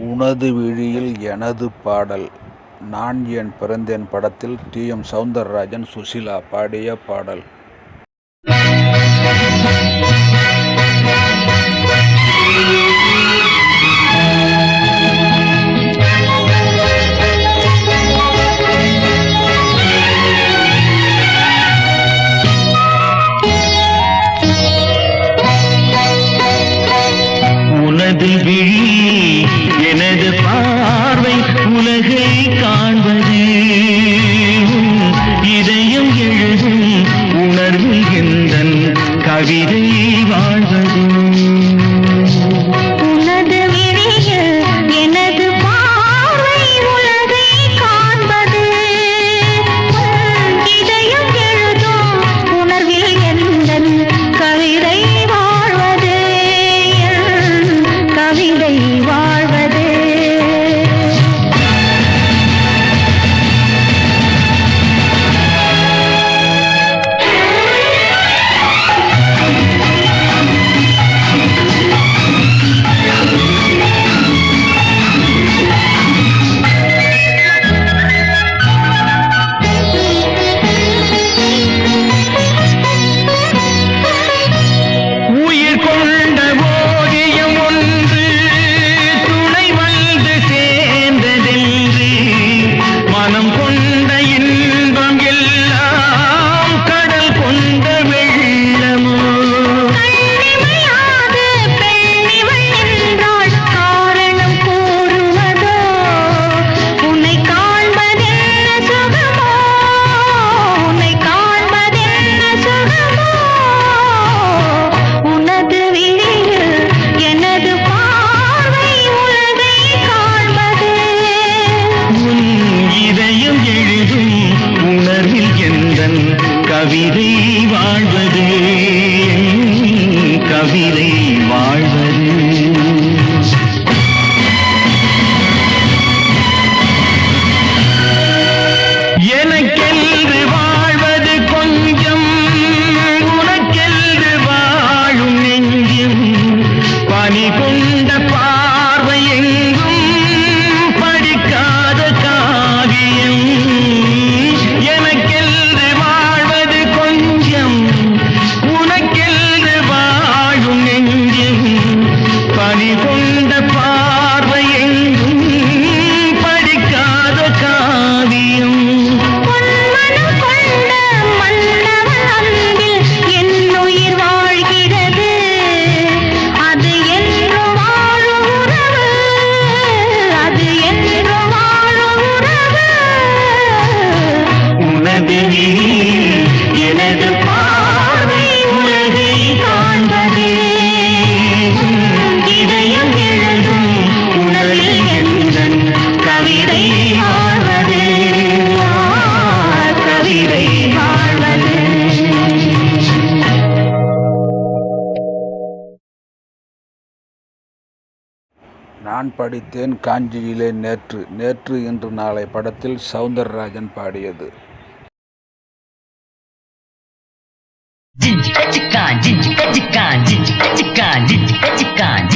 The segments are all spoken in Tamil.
உனது விழியில் எனது பாடல். நான் ஏன் பிறந்தேன் படத்தில் டி. எம். சௌந்தரராஜன் சுஷீலா பாடிய பாடல். கவிதை நான் படித்தேன் காஞ்சியிலே நேற்று. நேற்று இன்று நாளை படத்தில் சவுந்தரராஜன் பாடியது. காஞ்சி காஞ்சி காஞ்சி காஞ்சி காஞ்சி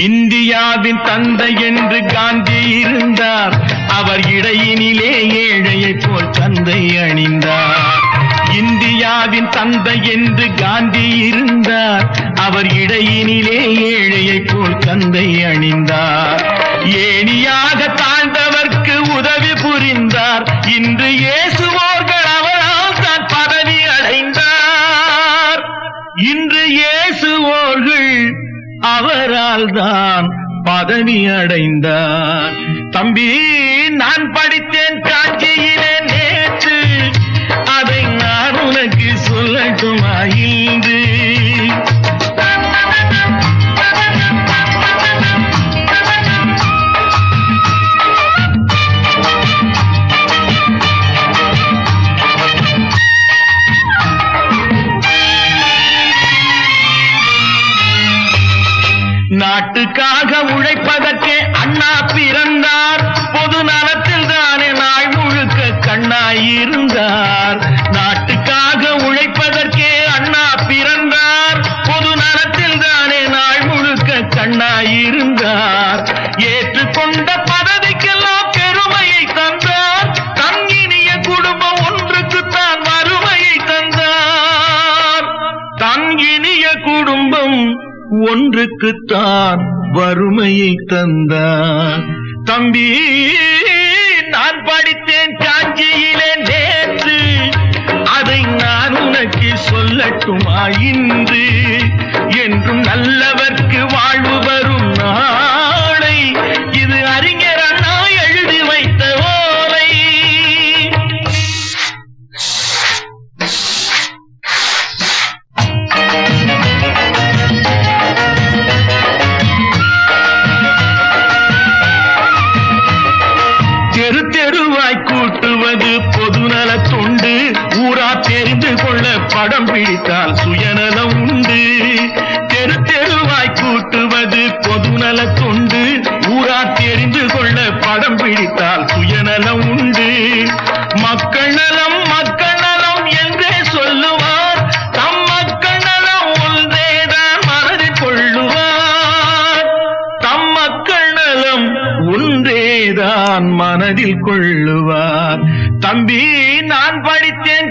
இந்தியாவின் தந்தை என்று காந்தி இருந்தார். அவர் இடையினிலே ஏழையைப் போல் தந்தை அணிந்தார். இந்தியாவின் தந்தை என்று காந்தி இருந்தார். அவர் இடையினிலே ஏழையைப் போல் தந்தை அணிந்தார். ஏணியாக தாழ்ந்தவர்க்கு உதவி புரிந்தார். இன்று இயேசுவோர்கள் அவரால் தான் பதவி அடைந்தார். இன்று இயேசுவோர்கள் அவரால் தான் பதவி அடைந்தார். தம்பி நான் படித்தேன் காட்சியிலே நாட்டுக்காக உழைப்பதற்கே ஒன்றுக்குத்தான் வறுமையை தந்தார் தம்பி நான் படித்தேன் காஞ்சியிலே நேற்று. அதை நான் உனக்கு சொல்லட்டுமா இன்று? என்றும் நல்லவர் பொதுநல தொண்டு ஊரா தெரிந்து கொள்ள படம் பிடித்தால் சுயநலம் உண்டு. தெரு தெருவாய் கூட்டுவது பொதுநல தொண்டு ஊரா தெரிந்து கொள்ள படம் பிடித்தால் சுயநலம் உண்டு. மக்கள் நலம் மக்கள் நலம் என்றே சொல்லுவார். தம் மக்கள் நலம் ஒன்றேதான் மனதில் கொள்ளுவார். தம் மக்கள் நலம் ஒன்றேதான் மனதில் கொள்ளுவார். தம்பி நான் படித்தேன்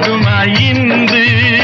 ஆகுமா இன்று?